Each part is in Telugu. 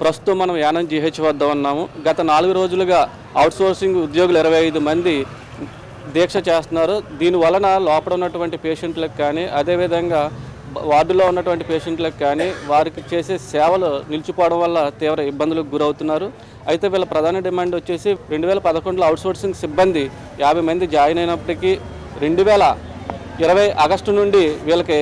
ప్రస్తుతం మనం యానం జీహెచ్ వద్ద ఉన్నాము. గత నాలుగు రోజులుగా అవుట్సోర్సింగ్ ఉద్యోగులు ఇరవై ఐదు మంది దీక్ష చేస్తున్నారు. దీని వలన లోపల ఉన్నటువంటి పేషెంట్లకు కానీ అదేవిధంగా వార్డులో ఉన్నటువంటి పేషెంట్లకు కానీ వారికి చేసే సేవలు నిలిచిపోవడం వల్ల తీవ్ర ఇబ్బందులకు గురవుతున్నారు. అయితే వీళ్ళ ప్రధాన డిమాండ్ వచ్చేసి రెండు వేల పదకొండులో అవుట్సోర్సింగ్ సిబ్బంది యాభై మంది జాయిన్ అయినప్పటికీ రెండు వేల ఇరవై ఆగస్టు నుండి వీళ్ళకి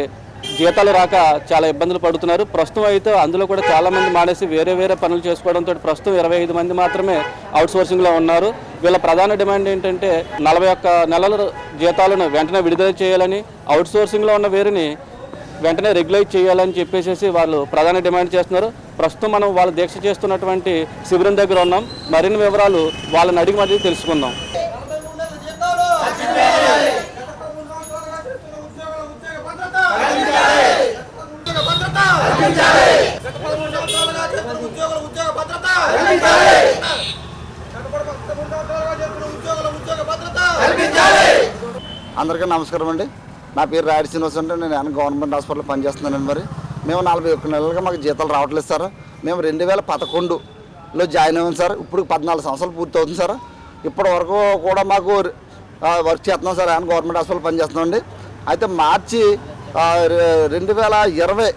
జీతాలు రాక చాలా ఇబ్బందులు పడుతున్నారు. ప్రస్తుతం అయితే అందులో కూడా చాలా మంది మానేసి వేరే వేరే పనులు చేసుకోవడంతో ప్రస్తుతం ఇరవై ఐదు మంది మాత్రమే అవుట్ సోర్సింగ్లో ఉన్నారు. వీళ్ళ ప్రధాన డిమాండ్ ఏంటంటే నలభై ఒక్క నెలల జీతాలను వెంటనే విడుదల చేయాలని అవుట్సోర్సింగ్లో ఉన్న వేరిని వెంటనే రెగ్యులైజ్ చేయాలని చెప్పేసి వాళ్ళు ప్రధాన డిమాండ్ చేస్తున్నారు. ప్రస్తుతం మనం వాళ్ళు దీక్ష చేస్తున్నటువంటి శిబిరం దగ్గర ఉన్నాం. మరిన్ని వివరాలు వాళ్ళని అడిగి మరీ తెలుసుకుందాం. అందరికీ నమస్కారం అండి. నా పేరు రాయడి శ్రీనివాస్ అంటే నేను ఆయన గవర్నమెంట్ హాస్పిటల్లో పనిచేస్తున్నానండి మరి. మేము నలభై ఒక్క నెలలుగా మాకు జీతాలు రావట్లేదు సార్. మేము రెండు వేల పదకొండులో జాయిన్ అయ్యాం సార్. ఇప్పుడు పద్నాలుగు సంవత్సరాలు పూర్తి అవుతుంది సార్. ఇప్పటి వరకు కూడా మాకు వర్క్ చేస్తున్నాం సార్. ఆయన గవర్నమెంట్ హాస్పిటల్ పనిచేస్తున్నామండి. అయితే మార్చి రెండు వేల ఇరవై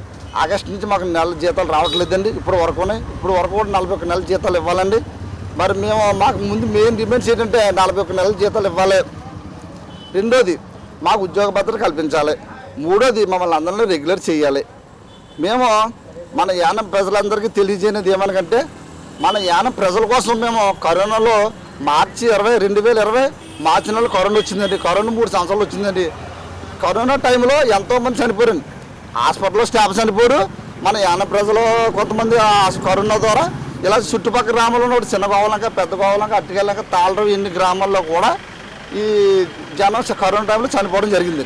ఆగస్టు నుంచి మాకు నెల జీతాలు రావట్లేదండి. ఇప్పుడు వరకునే ఇప్పుడు వరకు కూడా నలభై ఒక్క నెల జీతాలు ఇవ్వాలండి. మరి మేము మాకు ముందు మెయిన్ డిమాండ్స్ ఏంటంటే నలభై ఒక్క నెలల జీతాలు ఇవ్వాలి. రెండోది మాకు ఉద్యోగ భద్రత కల్పించాలి. మూడోది మమ్మల్ని అందరినీ రెగ్యులర్ చేయాలి. మేము మన యానం ప్రజలందరికీ తెలియజేయనిది ఏమనకంటే మన యానం ప్రజల కోసం మేము కరోనాలో మార్చి ఇరవై రెండు వేల ఇరవై మార్చి నెలలో కరోనా వచ్చిందండి. కరోనా మూడు సంవత్సరాలు వచ్చిందండి. కరోనా టైంలో ఎంతోమంది చనిపోయారండి హాస్పిటల్లో స్టాఫ్ చనిపోరు మన యాన ప్రజలు కొంతమంది కరోనా ద్వారా ఇలా చుట్టుపక్కల గ్రామాల్లో ఉన్న చిన్న గోవలంక పెద్ద గోవలంక అట్టుకెళ్ళక తాళరం ఎన్ని గ్రామాల్లో కూడా ఈ జనం కరోనా టైంలో చనిపోవడం జరిగింది.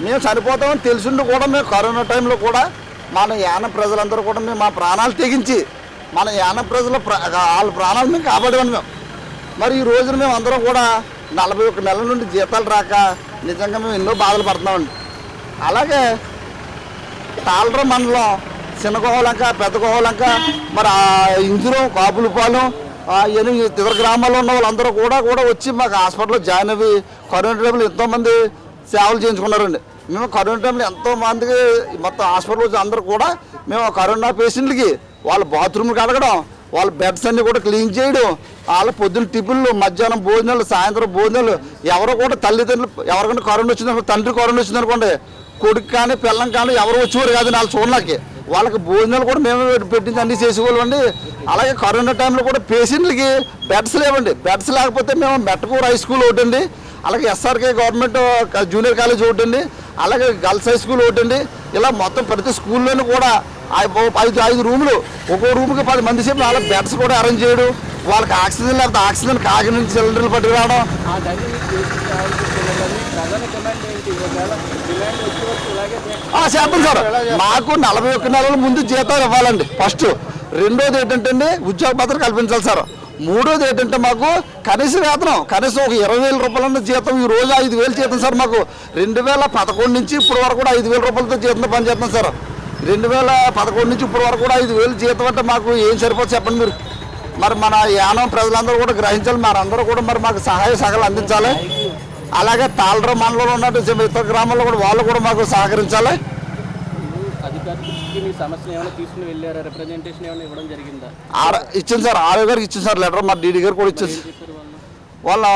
మేము చనిపోతామని తెలిసిండు కూడా మేము కరోనా టైంలో కూడా మన యాన ప్రజలందరూ కూడా మేము మా ప్రాణాలు తెగించి మన యాన ప్రజల ప్ర- వాళ్ళ ప్రాణాలు మేము కాపాడేవాళ్ళం మేము. మరి ఈ రోజున మేము అందరం కూడా నలభై ఒక్క నెలల నుండి జీతాలు రాక నిజంగా మేము ఎన్నో బాధలు పడుతున్నామండి. అలాగే తాళర మండలం చిన్న గోహలంక పెద్ద గోహలంక మరి ఇంజురం కాపులపాలెం ఎనిమిది ఇతర గ్రామాల్లో ఉన్న వాళ్ళందరూ కూడా కూడా వచ్చి మాకు హాస్పిటల్లో జాయిన్ అయ్యి కరోనా టైంలో ఎంతోమంది సేవలు చేయించుకున్నారండి. మేము కరోనా టైంలో ఎంతో మందికి మొత్తం హాస్పిటల్ వచ్చి అందరూ కూడా మేము కరోనా పేషెంట్లకి వాళ్ళ బాత్రూమ్కి కడగడం వాళ్ళ బెడ్స్ అన్ని కూడా క్లీన్ చేయడం వాళ్ళ పొద్దున్న టిఫిన్లు మధ్యాహ్నం భోజనాలు సాయంత్రం భోజనాలు ఎవరు కూడా తల్లిదండ్రులు ఎవరికైనా కరోనా వచ్చిందనుకో తండ్రి కరోనా వచ్చిందనుకోండి కొడుకు కానీ పిల్లం కానీ ఎవరు వచ్చేవారు కాదు వాళ్ళు చూడడానికి. వాళ్ళకి భోజనాలు కూడా మేమే పెట్టించి అన్ని చేసేవాళ్ళండి అలాగే కరోనా టైంలో కూడా పేషెంట్లకి బెడ్స్ లేవండి. బెడ్స్ లేకపోతే మేము మెట్టకూర హై స్కూల్ ఒకటి అండి. అలాగే ఎస్ఆర్కే గవర్నమెంట్ జూనియర్ కాలేజ్ ఒకటి అండి. అలాగే గర్ల్స్ హై స్కూల్ ఒకటి అండి. ఇలా మొత్తం ప్రతి స్కూల్లోనూ కూడా ఐదు ఐదు రూములు ఒక్కో రూమ్కి పది మంది సేపు వాళ్ళ బెడ్స్ కూడా అరేంజ్ చేయడం. వాళ్ళకి ఆక్సిజన్ లేకపోతే ఆక్సిజన్ కాకి నుంచి సిలిండర్లు పట్టుకురావడం చేద్దాం సార్ మాకు నలభై ఒక్క నెలల ముందు జీతాలు ఇవ్వాలండి. ఫస్ట్ రెండోది ఏంటంటే అండి ఉద్యోగ భద్రత కల్పించాలి సార్. మూడోది ఏంటంటే మాకు కనీస వేతనం కనీసం ఒక ఇరవై వేల రూపాయల జీతం ఈ రోజు ఐదు వేలు జీతం సార్ మాకు. రెండు వేల పదకొండు నుంచి ఇప్పటి వరకు కూడా ఐదు వేల రూపాయలతో జీతంతో పనిచేస్తున్నాం సార్. రెండు వేల పదకొండు నుంచి ఇప్పటి వరకు కూడా ఐదు వేలు జీతం అంటే మాకు ఏం సరిపోతుంది చెప్పండి మీరు. మరి మన యానం ప్రజలందరూ కూడా గ్రహించాలి మనందరూ కూడా మరి మాకు సహాయ సహకారాలు అందించాలి. అలాగే తాళర మండలంలో ఉన్నట్టు ఇతర గ్రామాల్లో కూడా వాళ్ళు కూడా మాకు సహకరించాలి. ఇచ్చింది సార్ ఆరో గారికి ఇచ్చింది సార్ లెటర్ మా డీడీ గారు కూడా ఇచ్చింది. వాళ్ళు?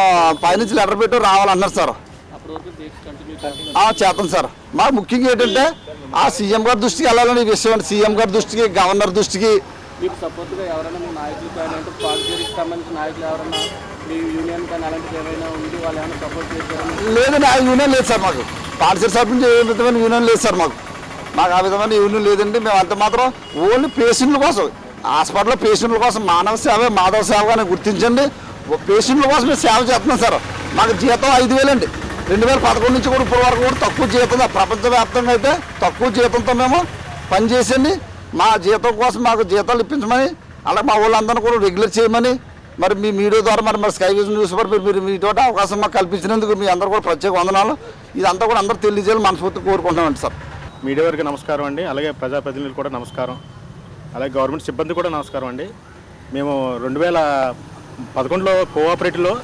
పైనుంచి లెటర్ పెట్టి రావాలన్నారు సార్. చేస్తాం సార్. మా ముఖ్యంగా ఏంటంటే ఆ సీఎం గారి దృష్టికి వెళ్ళాలని విషయం సీఎం గారి దృష్టికి గవర్నర్ దృష్టికి. మీకు సపోర్ట్గా ఎవరైనా మీ నాయకులు కానీ అంటే పార్టీకి సంబంధించిన నాయకులు ఎవరైనా మీ యూనియన్ కానీ అలాంటిది ఏమైనా ఉంది వాళ్ళు ఏమైనా సపోర్ట్ చేశారని లేదండి ఆ యూనియన్ లేదు సార్ మాకు. పాలసీ సభ నుంచి ఏ విధమైన యూనియన్ లేదు సార్ మాకు. మాకు ఆ విధమైన యూనియన్ లేదండి. మేము అంత మాత్రం ఓన్లీ పేషెంట్ల కోసం. హాస్పిటల్లో పేషెంట్ల కోసం మానవ సేవ మాధవ సేవ అని గుర్తించండి. ఓ పేషెంట్ల కోసం మేము సేవ చేస్తున్నాం సార్. మాకు జీతం ఐదు వేలండి. రెండు వేల పదకొండు నుంచి కూడా ఇప్పటి వరకు కూడా తక్కువ జీతం ప్రపంచవ్యాప్తంగా అయితే తక్కువ జీతంతో మేము పనిచేసండి మా జీతం కోసం మాకు జీతాలు ఇప్పించమని అలా మా వాళ్ళందరినీ కూడా రెగ్యులర్ చేయమని మరి మీ మీడియా ద్వారా మరి మరి స్కై విజన్ న్యూస్ పేపర్ మీరు మీ తోట అవకాశం మాకు కల్పించినందుకు మీ అందరూ కూడా ప్రత్యేక వందనాలు. ఇదంతా కూడా అందరూ తెలియజేయాలి మనస్ఫూర్తి కోరుకుంటున్నామండి సార్. మీడియా వారికి నమస్కారం అండి. అలాగే ప్రజాప్రతినిధులు కూడా నమస్కారం. అలాగే గవర్నమెంట్ సిబ్బంది కూడా నమస్కారం అండి. మేము రెండు వేల పదకొండులో కోఆపరేటివ్లో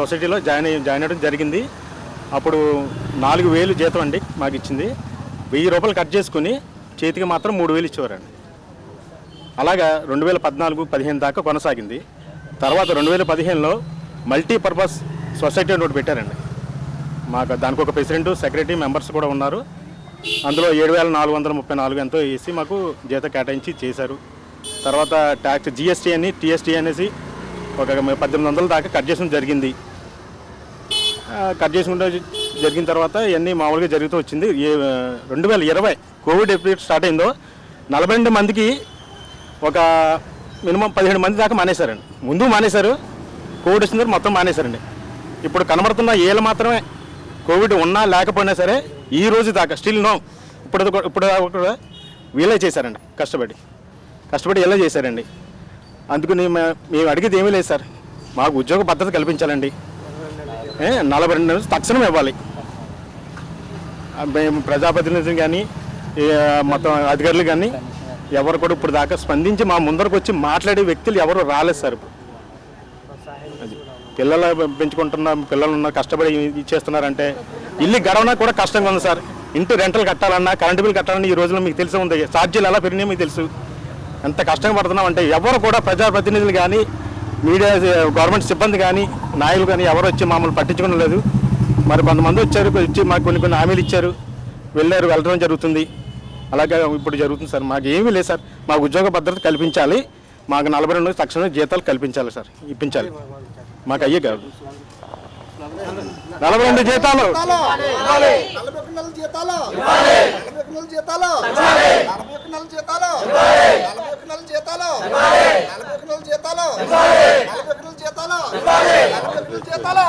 సొసైటీలో జాయిన్ జాయిన్ అవ్వడం జరిగింది. అప్పుడు నాలుగు వేలు జీతం అండి మాకు ఇచ్చింది. వెయ్యి రూపాయలు కట్ చేసుకుని చేతికి మాత్రం మూడు వేలు ఇచ్చేవారండి. అలాగా రెండు వేల పద్నాలుగు పదిహేను దాకా కొనసాగింది. తర్వాత రెండు వేల పదిహేనులో మల్టీపర్పస్ సొసైటీ అని ఒకటి పెట్టారండి. మాకు దానికి ఒక ప్రెసిడెంట్ సెక్రటరీ మెంబర్స్ కూడా ఉన్నారు. అందులో ఏడు వేల నాలుగు వందల ముప్పై నాలుగు ఎంతో వేసి మాకు జీతం కేటాయించి చేశారు. తర్వాత ట్యాక్స్ జిఎస్టీ అని టీఎస్టీ అనేసి ఒక పద్దెనిమిది వందల దాకా కట్ చేయడం జరిగింది. కట్ చేసుకుంటే జరిగిన తర్వాత ఇవన్నీ మామూలుగా జరుగుతూ వచ్చింది. ఏ రెండు వేల ఇరవై కోవిడ్ ఎప్పుడు స్టార్ట్ అయిందో నలభై రెండు మందికి ఒక మినిమం పదిహేడు మంది దాకా మానేశారండి. ముందు మానేశారు కోవిడ్ వచ్చిన తర్వాత మొత్తం మానేశారండి. ఇప్పుడు కనబడుతున్న ఏళ్ళు మాత్రమే కోవిడ్ ఉన్నా లేకపోయినా సరే ఈ రోజు దాకా స్టిల్ నో ఇప్పుడు ఇప్పుడు కూడా వీళ్ళే చేశారండి కష్టపడి. కష్టపడి ఇలా చేశారండి. అందుకని మేము అడిగేది ఏమీ లేదు సార్. మాకు ఉద్యోగ భద్రత కల్పించాలండి. నలభై రెండు నెలలు తక్షణం ఇవ్వాలి. మేము ప్రజాప్రతినిధులు కానీ మొత్తం అధికారులు కానీ ఎవరు కూడా ఇప్పుడు దాకా స్పందించి మా ముందరకు వచ్చి మాట్లాడే వ్యక్తులు ఎవరు రాలేదు సార్ ఇప్పుడు. పిల్లలు పెంచుకుంటున్న పిల్లలు ఉన్న కష్టపడి ఇచ్చేస్తున్నారంటే ఇల్లు గడవనా కూడా కష్టంగా ఉంది సార్. ఇంటి రెంటలు కట్టాలన్నా కరెంటు బిల్ కట్టాలన్నా ఈ రోజుల్లో మీకు తెలిసి ఉంది. ఛార్జీలు ఎలా పెరిగినాయో మీకు తెలుసు. ఎంత కష్టంగా పడుతున్నాం అంటే ఎవరు కూడా ప్రజాప్రతినిధులు కానీ మీడియా గవర్నమెంట్ సిబ్బంది కానీ నాయకులు కానీ ఎవరు వచ్చి మమ్మల్ని పట్టించుకోవడం లేదు. మరి కొంతమంది వచ్చారు వచ్చి మాకు కొన్ని కొన్ని హామీలు ఇచ్చారు. వెళ్ళారు వెళ్ళడం జరుగుతుంది. అలాగే ఇప్పుడు జరుగుతుంది సార్. మాకు ఏమీ లేదు సార్. మాకు ఉద్యోగ భద్రత కల్పించాలి. మాకు నలభై రెండు తక్షణ జీతాలు కల్పించాలి సార్. ఇప్పించాలి. మాకు అయ్యే కాదు. నలభై రెండు జీతాలు. జీతాలు. జీతాలు. జీతాలు. జీతాలు నలభై జీతాలు జీతాలు